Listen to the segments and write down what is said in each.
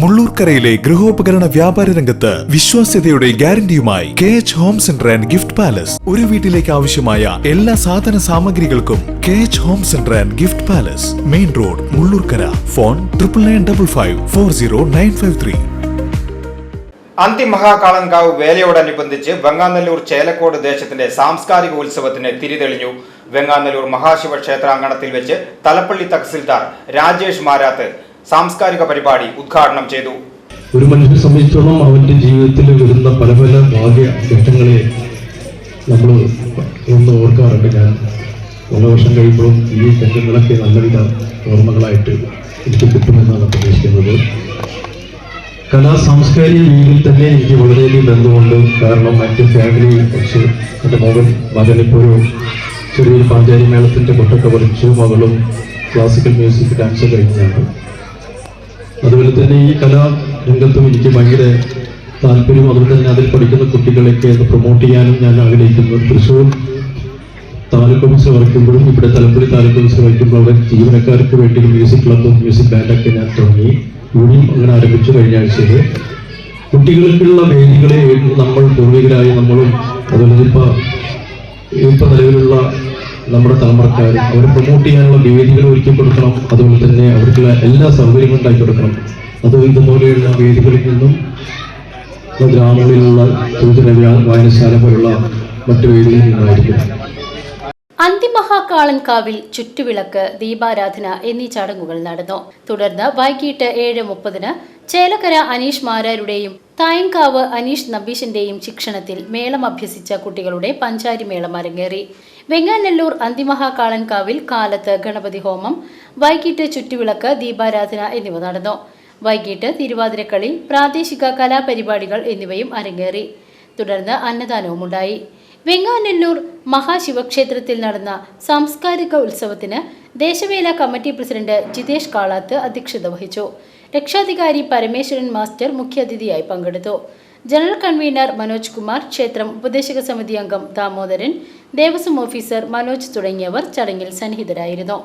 മുള്ളൂർക്കരയിലെ ഗൃഹോപകരണ വ്യാപാര രംഗത്ത് വിശ്വാസ്യതയുടെ ഗ്യാരണ്ടിയുമായി K H home centre and gift palace ഒരു വീട്ടിലേക്ക് ആവശ്യമായ എല്ലാ സാധന സാമഗ്രികൾക്കും K H home centre and gift palace main road Mullurkara. Phone triple nine double five four zero nine five three Anthimahakalankavu വേലയോടനുബന്ധിച്ച് Venganallur Chelakode ദേശത്തിന്റെ സാംസ്കാരിക ഉത്സവത്തിന് തിരിതെളിഞ്ഞു. വെങ്ങാനല്ലൂർ മഹാശിവ ക്ഷേത്രാങ്കണത്തിൽ വെച്ച് തലപ്പള്ളി തഹസിൽദാർ രാജേഷ് മാരാത്ത് സാംസ്കാരിക പരിപാടി ഉദ്ഘാടനം ചെയ്തു. ഒരു മനുഷ്യനെ സംബന്ധിച്ചോളം അവന്റെ ജീവിതത്തിൽ വരുന്ന പല പല ഭാഗ്യ ഘട്ടങ്ങളെ നമ്മൾ ഒന്ന് ഓർക്കാറുണ്ട്. ഞാൻ പല വർഷം കഴിയുമ്പോഴും ഈ ഘട്ടങ്ങളൊക്കെ നല്ലവിധ ഓർമ്മകളായിട്ട് എനിക്ക് കിട്ടുമെന്നാണ് പ്രതീക്ഷിക്കുന്നത്. കലാ സാംസ്കാരിക രീതിയിൽ തന്നെ എനിക്ക് വളരെയധികം ബന്ധമുണ്ട്. കാരണം എന്റെ ഫാമിലി കുറച്ച് എന്റെ മകൻ മകനിപ്പോൾ ഒരു ചെറിയൊരു പാഞ്ചാരി മേളത്തിന്റെ കൊട്ടൊക്കെ പഠിച്ചു മകളും ക്ലാസിക്കൽ മ്യൂസിക് ഡാൻസ് കഴിഞ്ഞാണ്. അതുപോലെ തന്നെ ഈ കലാ രംഗത്തും എനിക്ക് ഭയങ്കര താല്പര്യം. അതുപോലെ തന്നെ അതിൽ പഠിക്കുന്ന കുട്ടികളെയൊക്കെ അത് പ്രൊമോട്ട് ചെയ്യാനും ഞാൻ ആഗ്രഹിക്കുന്നു. തൃശ്ശൂർ താലൂക്ക് ഓഫീസ് വരയ്ക്കുമ്പോഴും ഇവിടെ തലപ്പള്ളി താലൂക്ക് ഓഫീസ് വരയ്ക്കുമ്പോൾ അവിടെ ജീവനക്കാർക്ക് വേണ്ടി മ്യൂസിക് ക്ലബും മ്യൂസിക് ബാൻഡൊക്കെ ഞാൻ തുടങ്ങി. ഇവിടെയും അങ്ങനെ ആരംഭിച്ചു കഴിഞ്ഞ ആഴ്ചയിൽ കുട്ടികൾക്കുള്ള വേദികളെ നമ്മൾ പൂർവികരായി നമ്മളും അതുപോലെ ഇപ്പം ഇപ്പം നിലവിലുള്ള നമ്മുടെ തലമുറക്കാർ അവരെ പ്രൊമോട്ട് ചെയ്യാനുള്ള വേദികൾ ഒരുക്കി കൊടുക്കണം. അതുപോലെ തന്നെ അവർക്കുള്ള എല്ലാ സൗകര്യങ്ങളും ഉണ്ടാക്കി കൊടുക്കണം. അത് ഇതുപോലെയുള്ള വേദികളിൽ നിന്നും ഗ്രാമങ്ങളിലുള്ള സൂചന വായനശാല പോലുള്ള മറ്റു വേദികളിൽ നിന്നായിരിക്കും അന്തിമഹാകാളൻകാവിൽ ചുറ്റുവിളക്ക് ദീപാരാധന എന്നീ ചടങ്ങുകൾ നടന്നു. തുടർന്ന് വൈകിട്ട് ഏഴ് മുപ്പതിന് ചേലക്കര അനീഷ് മാരാരുടെയും തായങ്കാവ് അനീഷ് നബീഷിന്റെയും ശിക്ഷണത്തിൽ മേളം അഭ്യസിച്ച കുട്ടികളുടെ പഞ്ചാരി മേളം അരങ്ങേറി. വെങ്ങാനല്ലൂർ അന്തിമഹാകാളൻകാവിൽ കാലത്ത് ഗണപതി ഹോമം വൈകിട്ട് ചുറ്റുവിളക്ക് ദീപാരാധന എന്നിവ നടന്നു. വൈകിട്ട് തിരുവാതിരക്കളി പ്രാദേശിക കലാപരിപാടികൾ എന്നിവയും അരങ്ങേറി. തുടർന്ന് അന്നദാനവുമുണ്ടായി. വെങ്ങാനല്ലൂർ മഹാശിവക്ഷേത്രത്തിൽ നടന്ന സാംസ്കാരിക ഉത്സവത്തിന് ദേശവേല കമ്മിറ്റി പ്രസിഡന്റ് ജിതേഷ് കാളാത്ത് അധ്യക്ഷത വഹിച്ചു. രക്ഷാധികാരി പരമേശ്വരൻ മാസ്റ്റർ മുഖ്യാതിഥിയായി പങ്കെടുത്തു. ജനറൽ കൺവീനർ മനോജ് കുമാർ ക്ഷേത്രം ഉപദേശക സമിതി അംഗം ദാമോദരൻ ദേവസ്വം ഓഫീസർ മനോജ് തുടങ്ങിയവർ ചടങ്ങിൽ സന്നിഹിതരായിരുന്നു.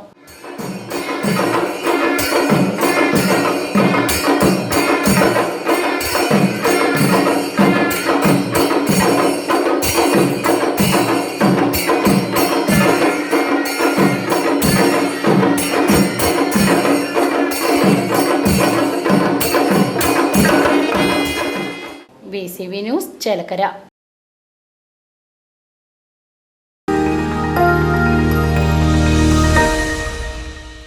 V news Chelakkara